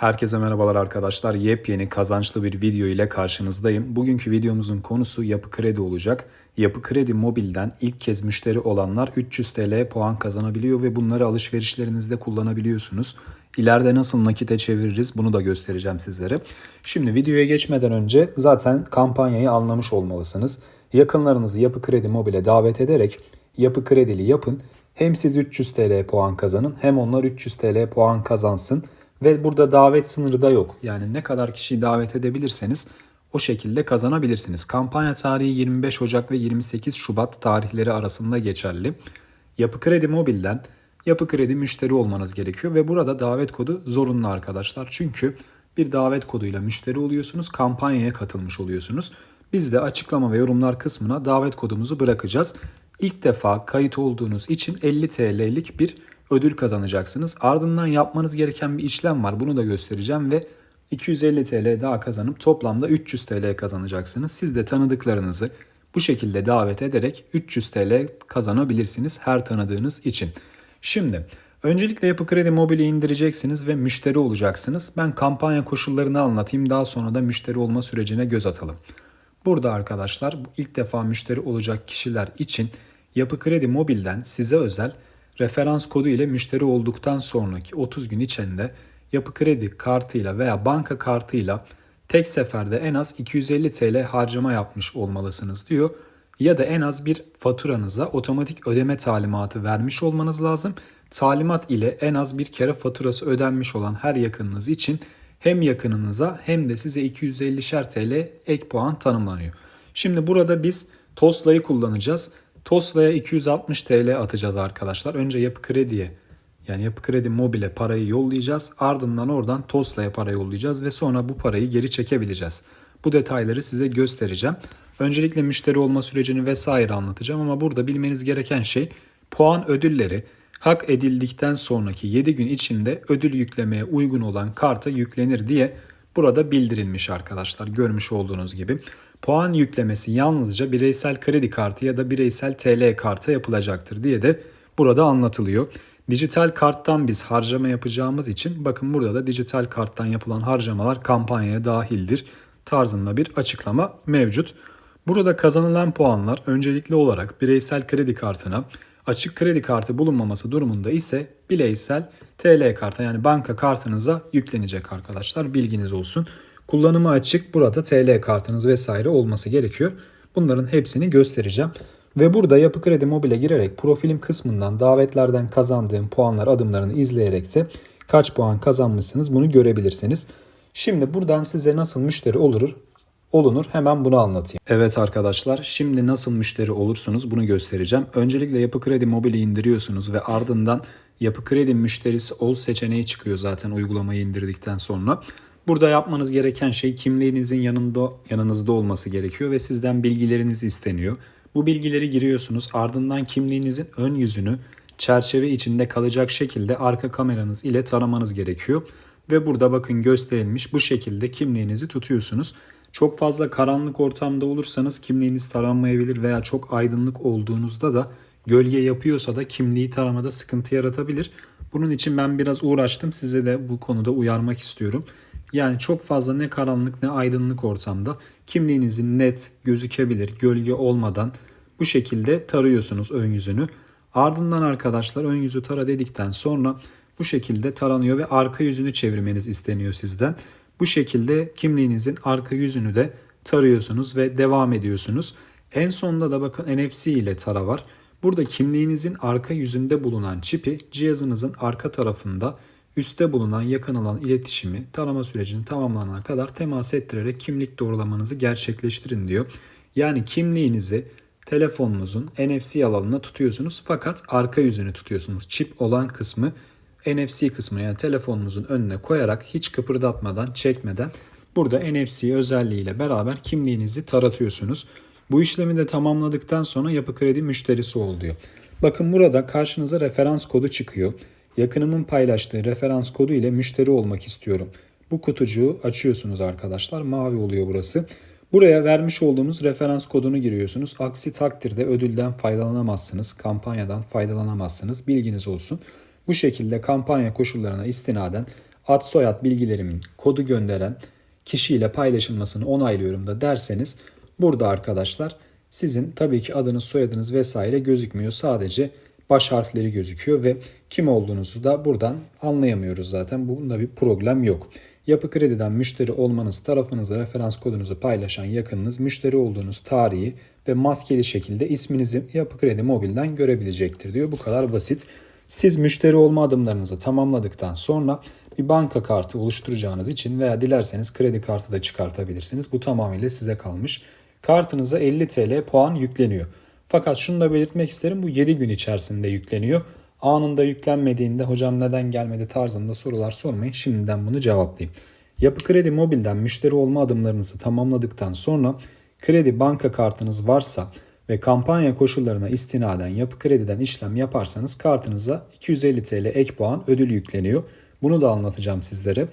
Herkese merhabalar arkadaşlar. Yepyeni kazançlı bir video ile karşınızdayım. Bugünkü videomuzun konusu Yapı Kredi olacak. Yapı Kredi Mobil'den ilk kez müşteri olanlar 300 TL puan kazanabiliyor ve bunları alışverişlerinizde kullanabiliyorsunuz. İleride nasıl nakite çeviririz bunu da göstereceğim sizlere. Şimdi videoya geçmeden önce zaten kampanyayı anlamış olmalısınız. Yakınlarınızı Yapı Kredi Mobil'e davet ederek Yapı Kredili yapın. Hem siz 300 TL puan kazanın hem onlar 300 TL puan kazansın. Ve burada davet sınırı da yok. Yani ne kadar kişiyi davet edebilirseniz o şekilde kazanabilirsiniz. Kampanya tarihi 25 Ocak ve 28 Şubat tarihleri arasında geçerli. Yapı Kredi Mobil'den Yapı Kredi müşteri olmanız gerekiyor ve burada davet kodu zorunlu arkadaşlar. Çünkü bir davet koduyla müşteri oluyorsunuz, kampanyaya katılmış oluyorsunuz. Biz de açıklama ve yorumlar kısmına davet kodumuzu bırakacağız. İlk defa kayıt olduğunuz için 50 TL'lik bir ödül kazanacaksınız. Ardından yapmanız gereken bir işlem var. Bunu da göstereceğim ve 250 TL daha kazanıp toplamda 300 TL kazanacaksınız. Siz de tanıdıklarınızı bu şekilde davet ederek 300 TL kazanabilirsiniz her tanıdığınız için. Şimdi öncelikle Yapı Kredi Mobil'i indireceksiniz ve müşteri olacaksınız. Ben kampanya koşullarını anlatayım daha sonra da müşteri olma sürecine göz atalım. Burada arkadaşlar ilk defa müşteri olacak kişiler için Yapı Kredi Mobil'den size özel referans kodu ile müşteri olduktan sonraki 30 gün içinde Yapı Kredi kartıyla veya banka kartıyla tek seferde en az 250 TL harcama yapmış olmalısınız diyor. Ya da en az bir faturanıza otomatik ödeme talimatı vermiş olmanız lazım. Talimat ile en az bir kere faturası ödenmiş olan her yakınınız için hem yakınınıza hem de size 250'şer TL ek puan tanımlanıyor. Şimdi burada biz Tosla'yı kullanacağız. Tosla'ya 260 TL atacağız arkadaşlar. Önce Yapı Kredi'ye yani Yapı Kredi Mobil'e parayı yollayacağız. Ardından oradan Tosla'ya para yollayacağız ve sonra bu parayı geri çekebileceğiz. Bu detayları size göstereceğim. Öncelikle müşteri olma sürecini vesaire anlatacağım ama burada bilmeniz gereken şey puan ödülleri hak edildikten sonraki 7 gün içinde ödül yüklemeye uygun olan karta yüklenir diye burada bildirilmiş arkadaşlar görmüş olduğunuz gibi. Puan yüklemesi yalnızca bireysel kredi kartı ya da bireysel TL karta yapılacaktır diye de burada anlatılıyor. Dijital karttan biz harcama yapacağımız için bakın burada da dijital karttan yapılan harcamalar kampanyaya dahildir tarzında bir açıklama mevcut. Burada kazanılan puanlar öncelikli olarak bireysel kredi kartına, açık kredi kartı bulunmaması durumunda ise bireysel TL karta yani banka kartınıza yüklenecek arkadaşlar bilginiz olsun. Kullanımı açık burada TL kartınız vesaire olması gerekiyor. Bunların hepsini göstereceğim. Ve burada Yapı Kredi Mobil'e girerek profilim kısmından davetlerden kazandığım puanlar adımlarını izleyerek de kaç puan kazanmışsınız bunu görebilirsiniz. Şimdi buradan size nasıl müşteri olur olunur hemen bunu anlatayım. Evet arkadaşlar şimdi nasıl müşteri olursunuz bunu göstereceğim. Öncelikle Yapı Kredi Mobil'i indiriyorsunuz ve ardından Yapı Kredi müşterisi ol seçeneği çıkıyor zaten uygulamayı indirdikten sonra. Burada yapmanız gereken şey kimliğinizin yanında yanınızda olması gerekiyor ve sizden bilgileriniz isteniyor. Bu bilgileri giriyorsunuz. Ardından kimliğinizin ön yüzünü çerçeve içinde kalacak şekilde arka kameranız ile taramanız gerekiyor. Ve burada bakın gösterilmiş bu şekilde kimliğinizi tutuyorsunuz. Çok fazla karanlık ortamda olursanız kimliğiniz taranmayabilir veya çok aydınlık olduğunuzda da gölge yapıyorsa da kimliği taramada sıkıntı yaratabilir. Bunun için ben biraz uğraştım. Size de bu konuda uyarmak istiyorum. Yani çok fazla ne karanlık ne aydınlık ortamda kimliğinizin net gözükebilir gölge olmadan bu şekilde tarıyorsunuz ön yüzünü. Ardından arkadaşlar ön yüzü tara dedikten sonra bu şekilde taranıyor ve arka yüzünü çevirmeniz isteniyor sizden. Bu şekilde kimliğinizin arka yüzünü de tarıyorsunuz ve devam ediyorsunuz. En sonunda da bakın NFC ile tara var. Burada kimliğinizin arka yüzünde bulunan çipi cihazınızın arka tarafında üstte bulunan yakın alan iletişimi tarama sürecinin tamamlanana kadar temas ettirerek kimlik doğrulamanızı gerçekleştirin diyor. Yani kimliğinizi telefonunuzun NFC alanına tutuyorsunuz fakat arka yüzünü tutuyorsunuz. Çip olan kısmı NFC kısmını yani telefonunuzun önüne koyarak hiç kıpırdatmadan, çekmeden burada NFC özelliğiyle beraber kimliğinizi taratıyorsunuz. Bu işlemi de tamamladıktan sonra Yapı Kredi müşterisi oluyor. Bakın burada karşınıza referans kodu çıkıyor. Yakınımın paylaştığı referans kodu ile müşteri olmak istiyorum. Bu kutucuğu açıyorsunuz arkadaşlar. Mavi oluyor burası. Buraya vermiş olduğumuz referans kodunu giriyorsunuz. Aksi takdirde ödülden faydalanamazsınız. Kampanyadan faydalanamazsınız. Bilginiz olsun. Bu şekilde kampanya koşullarına istinaden ad soyad bilgilerimin kodu gönderen kişiyle paylaşılmasını onaylıyorum da derseniz burada arkadaşlar sizin tabii ki adınız, soyadınız vesaire gözükmüyor. Sadece baş harfleri gözüküyor ve kim olduğunuzu da buradan anlayamıyoruz zaten. Bunda bir problem yok. Yapı Kredi'den müşteri olmanız tarafınıza referans kodunuzu paylaşan yakınınız müşteri olduğunuz tarihi ve maskeli şekilde isminizi Yapı Kredi Mobil'den görebilecektir diyor. Bu kadar basit. Siz müşteri olma adımlarınızı tamamladıktan sonra bir banka kartı oluşturacağınız için veya dilerseniz kredi kartı da çıkartabilirsiniz. Bu tamamıyla size kalmış. Kartınıza 50 TL puan yükleniyor. Fakat şunu da belirtmek isterim bu 7 gün içerisinde yükleniyor. Anında yüklenmediğinde hocam neden gelmedi tarzında sorular sormayın. Şimdiden bunu cevaplayayım. Yapı Kredi Mobil'den müşteri olma adımlarınızı tamamladıktan sonra kredi banka kartınız varsa ve kampanya koşullarına istinaden Yapı Kredi'den işlem yaparsanız kartınıza 250 TL ek puan ödül yükleniyor. Bunu da anlatacağım sizlere.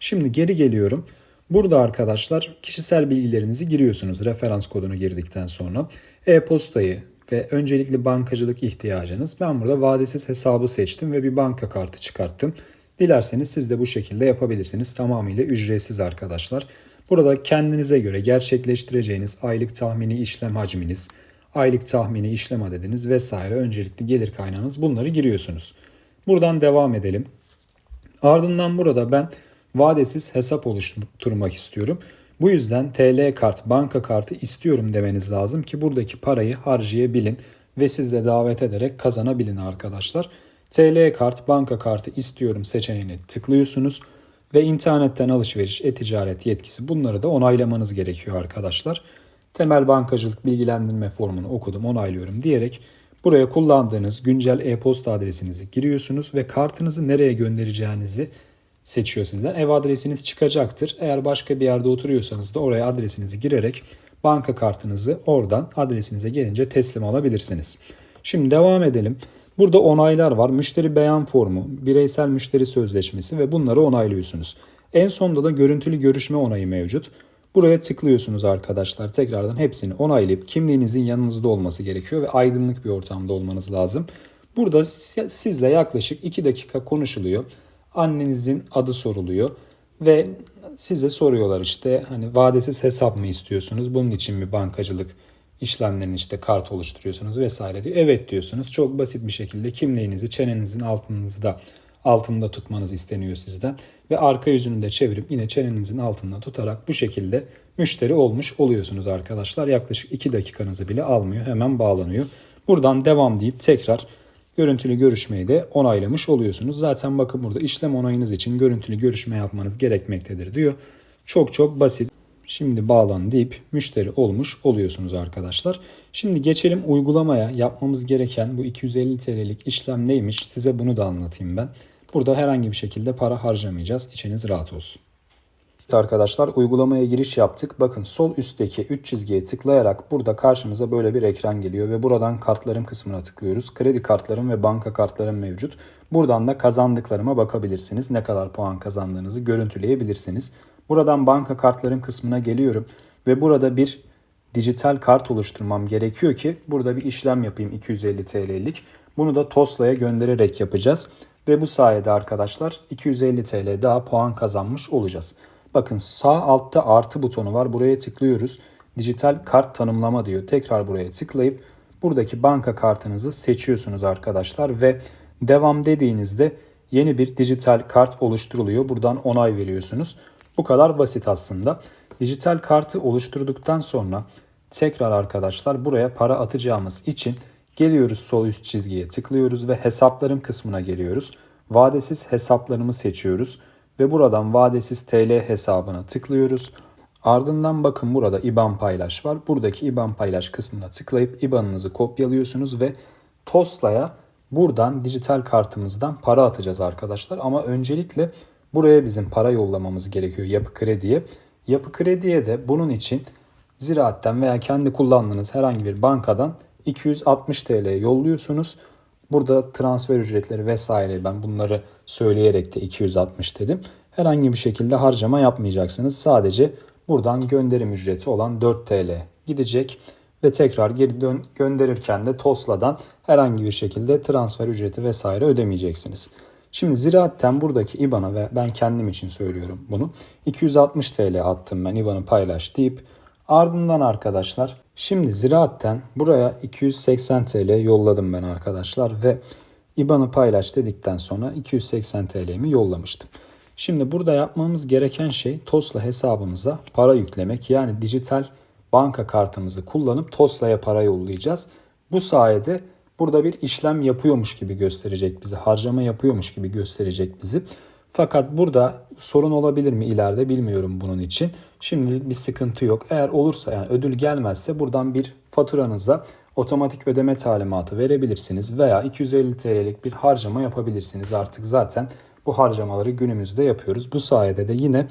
Şimdi geri geliyorum. Burada arkadaşlar kişisel bilgilerinizi giriyorsunuz referans kodunu girdikten sonra. E-postayı ve öncelikli bankacılık ihtiyacınız. Ben burada vadesiz hesabı seçtim ve bir banka kartı çıkarttım. Dilerseniz siz de bu şekilde yapabilirsiniz. Tamamıyla ücretsiz arkadaşlar. Burada kendinize göre gerçekleştireceğiniz aylık tahmini işlem hacminiz, aylık tahmini işlem adediniz vesaire öncelikli gelir kaynağınız bunları giriyorsunuz. Buradan devam edelim. Ardından burada ben vadesiz hesap oluşturmak istiyorum. Bu yüzden TL kart, banka kartı istiyorum demeniz lazım ki buradaki parayı harcayabilin ve siz de davet ederek kazanabilin arkadaşlar. TL kart, banka kartı istiyorum seçeneğine tıklıyorsunuz ve internetten alışveriş, e-ticaret yetkisi bunları da onaylamanız gerekiyor arkadaşlar. Temel bankacılık bilgilendirme formunu okudum, onaylıyorum diyerek buraya kullandığınız güncel e-posta adresinizi giriyorsunuz ve kartınızı nereye göndereceğinizi seçiyor sizden. Ev adresiniz çıkacaktır. Eğer başka bir yerde oturuyorsanız da oraya adresinizi girerek banka kartınızı oradan adresinize gelince teslim alabilirsiniz. Şimdi devam edelim. Burada onaylar var. Müşteri beyan formu, bireysel müşteri sözleşmesi ve bunları onaylıyorsunuz. En sonda da görüntülü görüşme onayı mevcut. Buraya tıklıyorsunuz arkadaşlar. Tekrardan hepsini onaylayıp kimliğinizin yanınızda olması gerekiyor ve aydınlık bir ortamda olmanız lazım. Burada sizle yaklaşık 2 dakika konuşuluyor. Annenizin adı soruluyor ve size soruyorlar işte hani vadesiz hesap mı istiyorsunuz? Bunun için mi bankacılık işlemlerini işte kart oluşturuyorsunuz vesaire diyor. Evet diyorsunuz. Çok basit bir şekilde kimliğinizi çenenizin altınızda altında tutmanız isteniyor sizden ve arka yüzünü de çevirip yine çenenizin altında tutarak bu şekilde müşteri olmuş oluyorsunuz arkadaşlar. Yaklaşık 2 dakikanızı bile almıyor. Hemen bağlanıyor. Buradan devam deyip tekrar görüntülü görüşmeyi de onaylamış oluyorsunuz. Zaten bakın burada işlem onayınız için görüntülü görüşme yapmanız gerekmektedir diyor. Çok çok basit. Şimdi bağlan deyip müşteri olmuş oluyorsunuz arkadaşlar. Şimdi geçelim uygulamaya. Yapmamız gereken bu 250 TL'lik işlem neymiş? Size bunu da anlatayım ben. Burada herhangi bir şekilde para harcamayacağız. İçiniz rahat olsun. Evet arkadaşlar uygulamaya giriş yaptık. Bakın sol üstteki 3 çizgiye tıklayarak burada karşımıza böyle bir ekran geliyor ve buradan kartlarım kısmına tıklıyoruz. Kredi kartlarım ve banka kartlarım mevcut. Buradan da kazandıklarıma bakabilirsiniz. Ne kadar puan kazandığınızı görüntüleyebilirsiniz. Buradan banka kartlarım kısmına geliyorum ve burada bir dijital kart oluşturmam gerekiyor ki burada bir işlem yapayım 250 TL'lik. Bunu da Tosla'ya göndererek yapacağız. Ve bu sayede arkadaşlar 250 TL daha puan kazanmış olacağız. Bakın sağ altta artı butonu var. Buraya tıklıyoruz. Dijital kart tanımlama diyor. Tekrar buraya tıklayıp buradaki banka kartınızı seçiyorsunuz arkadaşlar ve devam dediğinizde yeni bir dijital kart oluşturuluyor. Buradan onay veriyorsunuz. Bu kadar basit aslında. Dijital kartı oluşturduktan sonra tekrar arkadaşlar buraya para atacağımız için geliyoruz sol üst çizgiye tıklıyoruz ve hesaplarım kısmına geliyoruz. Vadesiz hesaplarımı seçiyoruz ve buradan vadesiz TL hesabına tıklıyoruz. Ardından bakın burada IBAN paylaş var. Buradaki IBAN paylaş kısmına tıklayıp IBAN'ınızı kopyalıyorsunuz ve Tosla'ya buradan dijital kartımızdan para atacağız arkadaşlar. Ama öncelikle buraya bizim para yollamamız gerekiyor Yapı Kredi'ye. Yapı Kredi'ye de bunun için Ziraat'ten veya kendi kullandığınız herhangi bir bankadan 260 TL yolluyorsunuz. Burada transfer ücretleri vesaire ben bunları söyleyerek de 260 dedim. Herhangi bir şekilde harcama yapmayacaksınız. Sadece buradan gönderim ücreti olan 4 TL gidecek ve tekrar geri dön gönderirken de Tosla'dan herhangi bir şekilde transfer ücreti vesaire ödemeyeceksiniz. Şimdi ziraatten buradaki IBAN'a ve ben kendim için söylüyorum bunu. 260 TL attım ben IBAN'ı paylaş deyip ardından arkadaşlar şimdi ziraatten buraya 280 TL yolladım ben arkadaşlar ve IBAN'ı paylaş dedikten sonra 280 TL'mi yollamıştım. Şimdi burada yapmamız gereken şey TOS'la hesabımıza para yüklemek. Yani dijital banka kartımızı kullanıp TOS'la'ya para yollayacağız. Bu sayede burada bir işlem yapıyormuş gibi gösterecek bizi. Harcama yapıyormuş gibi gösterecek bizi. Fakat burada sorun olabilir mi ileride bilmiyorum bunun için. Şimdilik bir sıkıntı yok. Eğer olursa yani ödül gelmezse buradan bir faturanıza otomatik ödeme talimatı verebilirsiniz veya 250 TL'lik bir harcama yapabilirsiniz. Artık zaten bu harcamaları günümüzde yapıyoruz. Bu sayede de yine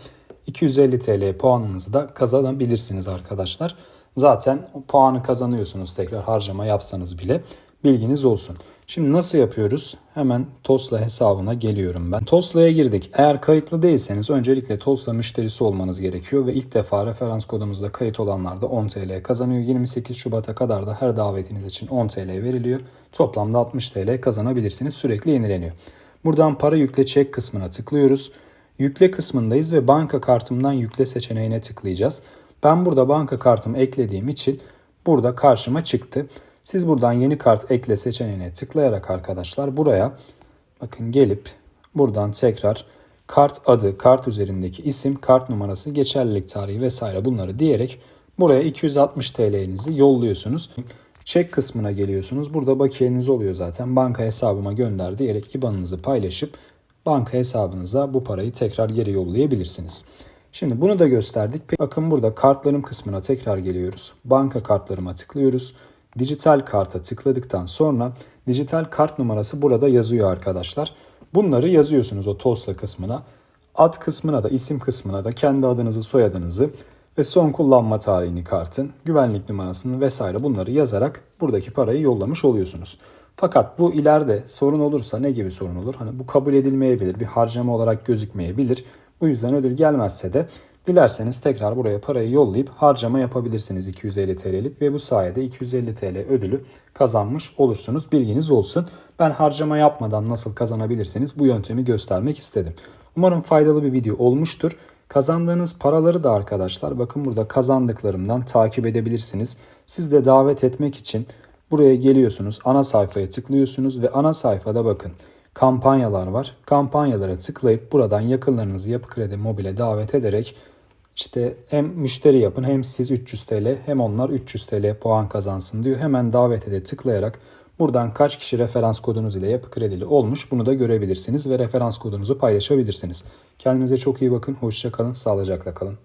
250 TL puanınızı da kazanabilirsiniz arkadaşlar. Zaten puanı kazanıyorsunuz tekrar harcama yapsanız bile. Bilginiz olsun. Şimdi nasıl yapıyoruz? Hemen Tosla hesabına geliyorum ben. Tosla'ya girdik. Eğer kayıtlı değilseniz öncelikle Tosla müşterisi olmanız gerekiyor ve ilk defa referans kodumuzda kayıt olanlar da 10 TL kazanıyor. 28 Şubat'a kadar da her davetiniz için 10 TL veriliyor. Toplamda 60 TL kazanabilirsiniz. Sürekli yenileniyor. Buradan para yükle çek kısmına tıklıyoruz. Yükle kısmındayız ve banka kartımdan yükle seçeneğine tıklayacağız. Ben burada banka kartımı eklediğim için burada karşıma çıktı. Siz buradan yeni kart ekle seçeneğine tıklayarak arkadaşlar buraya bakın gelip buradan tekrar kart adı, kart üzerindeki isim, kart numarası, geçerlilik tarihi vesaire bunları diyerek buraya 260 TL'nizi yolluyorsunuz. Çek kısmına geliyorsunuz. Burada bakiyeniz oluyor zaten. Banka hesabıma gönder diyerek IBAN'ınızı paylaşıp banka hesabınıza bu parayı tekrar geri yollayabilirsiniz. Şimdi bunu da gösterdik. Bakın burada kartlarım kısmına tekrar geliyoruz. Banka kartlarıma tıklıyoruz. Dijital karta tıkladıktan sonra dijital kart numarası burada yazıyor arkadaşlar. Bunları yazıyorsunuz o TOSLA kısmına. Ad kısmına da isim kısmına da kendi adınızı soyadınızı ve son kullanma tarihini kartın, güvenlik numarasını vesaire bunları yazarak buradaki parayı yollamış oluyorsunuz. Fakat bu ileride sorun olursa ne gibi sorun olur? Hani bu kabul edilmeyebilir, bir harcama olarak gözükmeyebilir. Bu yüzden ödül gelmezse de dilerseniz tekrar buraya parayı yollayıp harcama yapabilirsiniz 250 TL'lik ve bu sayede 250 TL ödülü kazanmış olursunuz. Bilginiz olsun. Ben harcama yapmadan nasıl kazanabilirsiniz bu yöntemi göstermek istedim. Umarım faydalı bir video olmuştur. Kazandığınız paraları da arkadaşlar bakın burada kazandıklarımdan takip edebilirsiniz. Siz de davet etmek için buraya geliyorsunuz. Ana sayfaya tıklıyorsunuz ve ana sayfada bakın kampanyalar var. Kampanyalara tıklayıp buradan yakınlarınızı Yapı Kredi Mobil'e davet ederek işte hem müşteri yapın hem siz 300 TL hem onlar 300 TL puan kazansın diyor. Hemen davet ede tıklayarak buradan kaç kişi referans kodunuz ile yapı kredili olmuş bunu da görebilirsiniz ve referans kodunuzu paylaşabilirsiniz. Kendinize çok iyi bakın, hoşça kalın, sağlıcakla kalın.